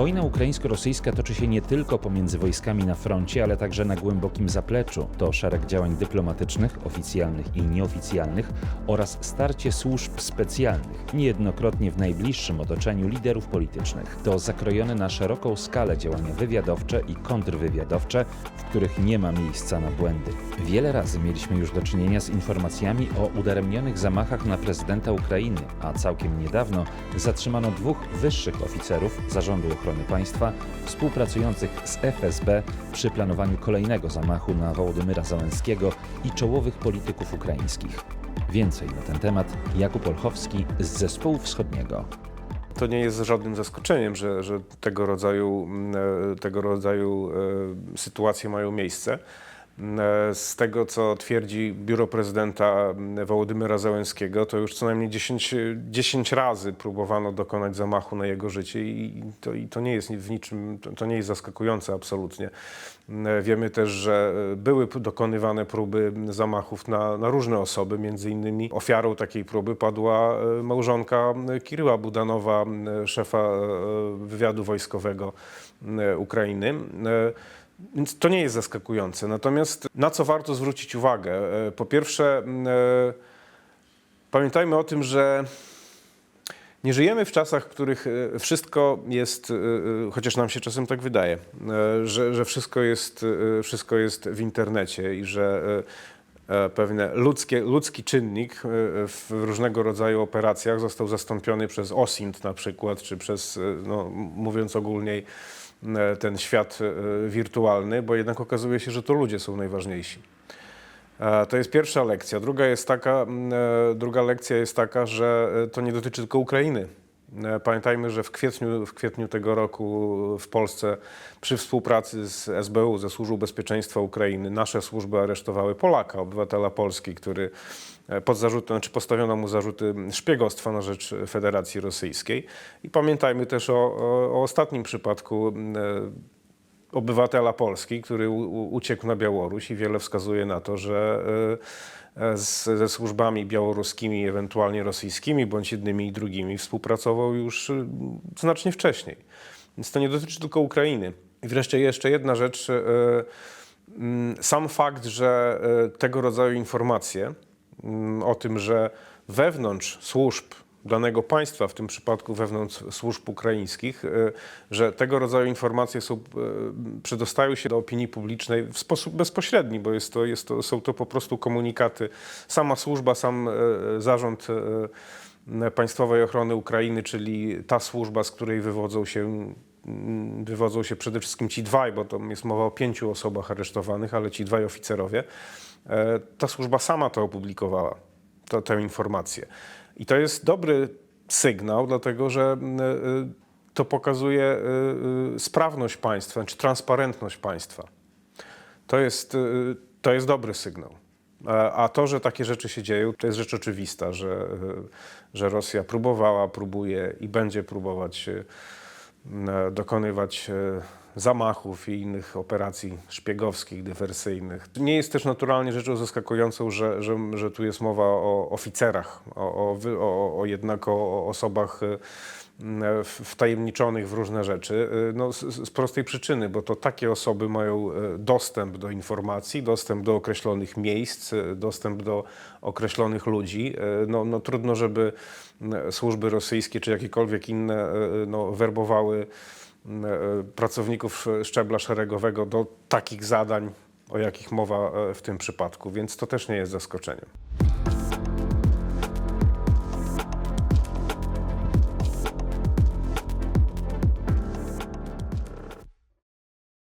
Wojna ukraińsko-rosyjska toczy się nie tylko pomiędzy wojskami na froncie, ale także na głębokim zapleczu. To szereg działań dyplomatycznych, oficjalnych i nieoficjalnych oraz starcie służb specjalnych, niejednokrotnie w najbliższym otoczeniu liderów politycznych. To zakrojone na szeroką skalę działania wywiadowcze i kontrwywiadowcze, w których nie ma miejsca na błędy. Wiele razy mieliśmy już do czynienia z informacjami o udaremnionych zamachach na prezydenta Ukrainy, a całkiem niedawno zatrzymano dwóch wyższych oficerów Zarządu Ochrony Państwa współpracujących z FSB przy planowaniu kolejnego zamachu na Wołodymyra Załęskiego i czołowych polityków ukraińskich. Więcej na ten temat Jakub Olchowski z Zespołu Wschodniego. To nie jest żadnym zaskoczeniem, że, że tego rodzaju, mm, e, tego rodzaju e, sytuacje mają miejsce. E, Z tego, co twierdzi biuro prezydenta mm, Wołodymyra Załęskiego, to już co najmniej 10, 10 razy próbowano dokonać zamachu na jego życie i to, i to nie jest w niczym, to- nie jest zaskakujące absolutnie. Wiemy też, że e, były dokonywane próby zamachów na, na różne osoby, między innymi ofiarą takiej próby padła e, małżonka e, Kiryła Budanowa, e, szefa e, wywiadu wojskowego e, Ukrainy. Więc to nie jest zaskakujące. Natomiast na co warto zwrócić uwagę? E, Po pierwsze, e, pamiętajmy o tym, że nie żyjemy w czasach, w których e, wszystko jest, chociaż nam się czasem tak wydaje, że, że wszystko, jest, wszystko jest w internecie i że pewne ludzkie, ludzki czynnik w różnego rodzaju operacjach został zastąpiony przez OSINT na przykład, czy przez, no, mówiąc ogólniej, ten świat e, wirtualny, bo jednak okazuje się, że to ludzie są najważniejsi. E, To jest pierwsza lekcja. Druga, jest taka, e, druga lekcja jest taka, że e, to nie dotyczy tylko Ukrainy. E, Pamiętajmy, że w kwietniu, w kwietniu tego roku w Polsce przy współpracy z SBU, ze Służbą Bezpieczeństwa Ukrainy, nasze służby aresztowały Polaka, obywatela Polski, który e, pod zarzutem, znaczy postawiono mu zarzuty szpiegostwa na rzecz Federacji Rosyjskiej. I pamiętajmy też o, o, ostatnim przypadku e, obywatela Polski, który uciekł na Białoruś i wiele wskazuje na to, że e, e, z, ze służbami białoruskimi, ewentualnie rosyjskimi, bądź jednymi i drugimi współpracował już e, znacznie wcześniej. Więc to nie dotyczy tylko Ukrainy. I wreszcie jeszcze jedna rzecz. e, Sam fakt, że e, tego rodzaju informacje o tym, że wewnątrz służb danego państwa, w tym przypadku wewnątrz służb ukraińskich, e, że tego rodzaju informacje są, e, przedostają się do opinii publicznej w sposób bezpośredni, bo jest to, jest to, są to po prostu komunikaty. Sama służba, sam e, zarząd Państwowej Ochrony Ukrainy, czyli ta służba, z której wywodzą się mm, wywodzą się przede wszystkim ci dwaj, bo to jest mowa o pięciu osobach aresztowanych, ale ci dwaj oficerowie. E, Ta służba sama to opublikowała, to, tę informację. I to jest dobry sygnał, dlatego że mm, e, to pokazuje e, e, sprawność państwa, czy transparentność państwa. To jest, to jest dobry sygnał. A to, że takie rzeczy się dzieją, to jest rzecz oczywista, że, że Rosja próbowała, próbuje i będzie próbować dokonywać y, zamachów i innych operacji szpiegowskich, dywersyjnych. Nie jest też naturalnie rzeczą zaskakującą, że, że, że tu jest mowa o oficerach, o, o, o, o jednak o, o osobach w- wtajemniczonych w różne rzeczy. y, No, z, z prostej przyczyny, bo to takie osoby mają y, dostęp do informacji, dostęp do określonych miejsc, dostęp do określonych ludzi. No, no trudno, żeby y, służby rosyjskie czy jakiekolwiek inne no, werbowały y, pracowników szczebla szeregowego do takich zadań, o jakich mowa w tym przypadku, więc to też nie jest zaskoczeniem.